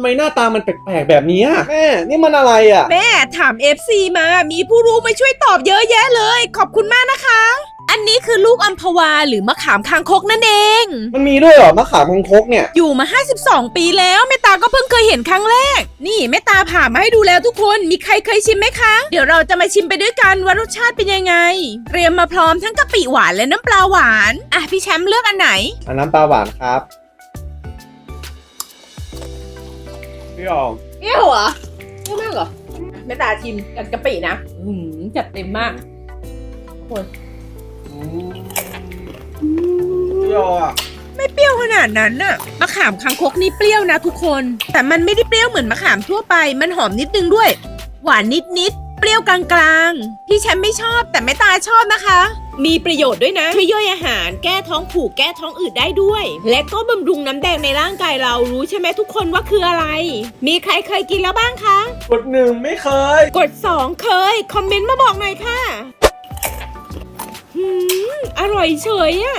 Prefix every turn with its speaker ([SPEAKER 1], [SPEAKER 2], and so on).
[SPEAKER 1] ทำไมหน้าตามันแปลกๆแบบเนี้ยแม่ นี่มันอะไรอะ
[SPEAKER 2] แม่ถาม FC มา มีผู้รู้มาช่วยตอบเยอะแยะเลย ขอบคุณมากนะคะ อันนี้คือลูกอัมพวาหรือมะขามคางคกนั่นเอง
[SPEAKER 1] มันมีด้วยเหรอมะขามคังคกเนี่ย
[SPEAKER 2] อยู่มา 52 ปีแล้วแม่ตาก็เพิ่งเคยเห็นครั้งแรก นี่แม่ตาผ่ามาให้ดูแล้วทุกคน มีใครเคยชิมไหมคะ เดี๋ยวเราจะมาชิมไปด้วยกันว่ารสชาติเป็นยังไง เตรียมมาพร้อมทั้งกะปิหวานและน้ำปลาหวาน อะพี่แชมป์เลือกอันไหน
[SPEAKER 1] อันน้ำปลาหวานครับ พี่ออม
[SPEAKER 2] เปรี้ยวเหรอเปรี้ยวมากเหรอแม่ตาชิมกับกะปินะอืมจัดเต็มมากคน
[SPEAKER 1] พี่ออะ
[SPEAKER 2] ไม่เปรี้ยวขนาดนั้นน่ะมะขามคังคกนี่เปรี้ยวนะทุกคน แต่มันไม่ได้เปรี้ยวเหมือนมะขามทั่วไป มันหอมนิดนึงด้วย หวานนิดนิดๆเปรี้ยวกลางๆพี่แชมป์ไม่ชอบแต่แม่ตาชอบนะคะ มีประโยชน์ด้วยนะ ช่วยย่อยอาหาร แก้ท้องผูก แก้ท้องอืดได้ด้วย และก็บำรุงน้ำแดงในร่างกายเรา รู้ใช่ไหมทุกคนว่าคืออะไร มีใครเคยกินแล้วบ้างคะ
[SPEAKER 1] กดหนึ่งไม่เคย
[SPEAKER 2] กด 2 เคย คอมเมนต์มาบอกหน่อยค่ะหืมอร่อยเฉยอะ